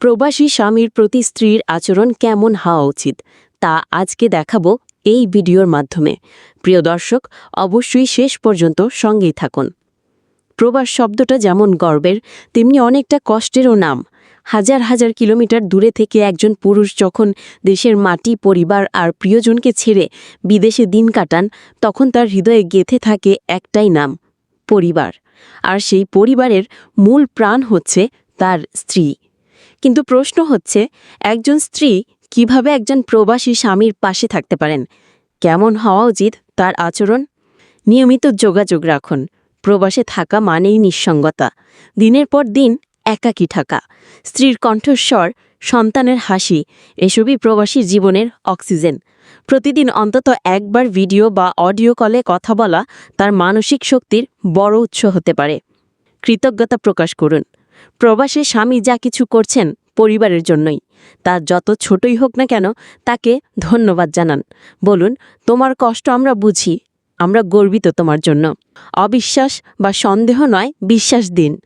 প্রবাসী স্বামীর প্রতি স্ত্রীর আচরণ কেমন হওয়া উচিত, তা আজকে দেখাবো এই ভিডিওর মাধ্যমে। প্রিয় দর্শক, অবশ্যই শেষ পর্যন্ত সঙ্গেই থাকুন। প্রবাস শব্দটা যেমন গর্বের, তেমনি অনেকটা কষ্টেরও নাম। হাজার হাজার কিলোমিটার দূরে থেকে একজন পুরুষ যখন দেশের মাটি, পরিবার আর প্রিয়জনকে ছেড়ে বিদেশে দিন কাটান, তখন তার হৃদয়ে গেথে থাকে একটাই নাম, পরিবার। আর সেই পরিবারের মূল প্রাণ হচ্ছে তার স্ত্রী। কিন্তু প্রশ্ন হচ্ছে, একজন স্ত্রী কীভাবে একজন প্রবাসী স্বামীর পাশে থাকতে পারেন? কেমন হওয়া উচিত তার আচরণ? নিয়মিত যোগাযোগ রাখুন। প্রবাসে থাকা মানেই নিঃসঙ্গতা। দিনের পর দিন একাকী থাকা। স্ত্রীর কণ্ঠস্বর, সন্তানের হাসি, এসবই প্রবাসী জীবনের অক্সিজেন। প্রতিদিন অন্তত একবার ভিডিও বা অডিও কলে কথা বলা তার মানসিক শক্তির বড় উৎস হতে পারে। কৃতজ্ঞতা প্রকাশ করুন। প্রবাসে স্বামী যা কিছু করছেন পরিবারের জন্যই। তা যত ছোটই হোক না কেন, তাকে ধন্যবাদ জানান। বলুন, তোমার কষ্ট আমরা বুঝি, আমরা গর্বিত তোমার জন্য। অবিশ্বাস বা সন্দেহ নয়, বিশ্বাস দিন।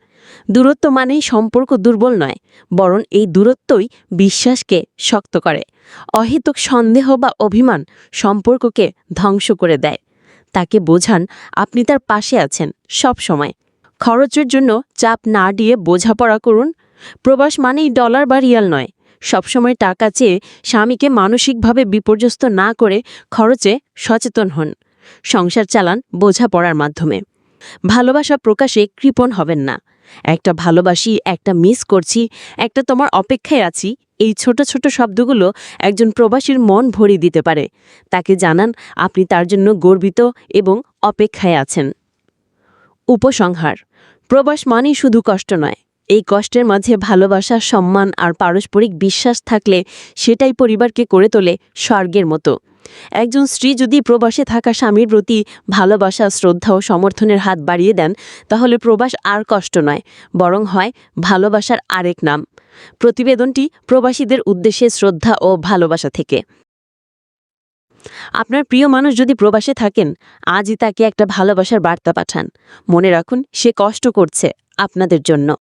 দূরত্ব মানেই সম্পর্ক দুর্বল নয়, বরং এই দূরত্বই বিশ্বাসকে শক্ত করে। অহেতুক সন্দেহ বা অভিমান সম্পর্ককে ধ্বংস করে দেয়। তাকে বোঝান, আপনি তার পাশে আছেন সব সময় খরচের জন্য চাপ না দিয়ে বোঝাপড়া করুন। প্রবাস মানেই ডলার বা রিয়াল নয়। সবসময় টাকা চেয়ে স্বামীকে মানসিকভাবে বিপর্যস্ত না করে খরচে সচেতন হন। সংসার চালান বোঝাপড়ার মাধ্যমে। ভালোবাসা প্রকাশে কৃপণ হবেন না। একটা ভালোবাসি, একটা মিস করছি, একটা তোমার অপেক্ষায় আছি, এই ছোট ছোট শব্দগুলো একজন প্রবাসীর মন ভরিয়ে দিতে পারে। তাকে জানান আপনি তার জন্য গর্বিত এবং অপেক্ষায় আছেন। উপসংহার। প্রবাস মানেই শুধু কষ্ট নয়। এই কষ্টের মাঝে ভালোবাসা, সম্মান আর পারস্পরিক বিশ্বাস থাকলে সেটাই পরিবারকে করে তোলে স্বর্গের মতো। একজন স্ত্রী যদি প্রবাসে থাকা স্বামীর প্রতি ভালোবাসা, শ্রদ্ধা ও সমর্থনের হাত বাড়িয়ে দেন, তাহলে প্রবাস আর কষ্ট নয়, বরং হয় ভালোবাসার আরেক নাম। প্রতিবেদনটি প্রবাসীদের উদ্দেশ্যে শ্রদ্ধা ও ভালোবাসা থেকে। আপনার প্রিয় মানুষ যদি প্রবাসে থাকেন, আজই তাকে একটা ভালোবাসার বার্তা পাঠান। মনে রাখুন, সে কষ্ট করছে আপনাদের জন্য।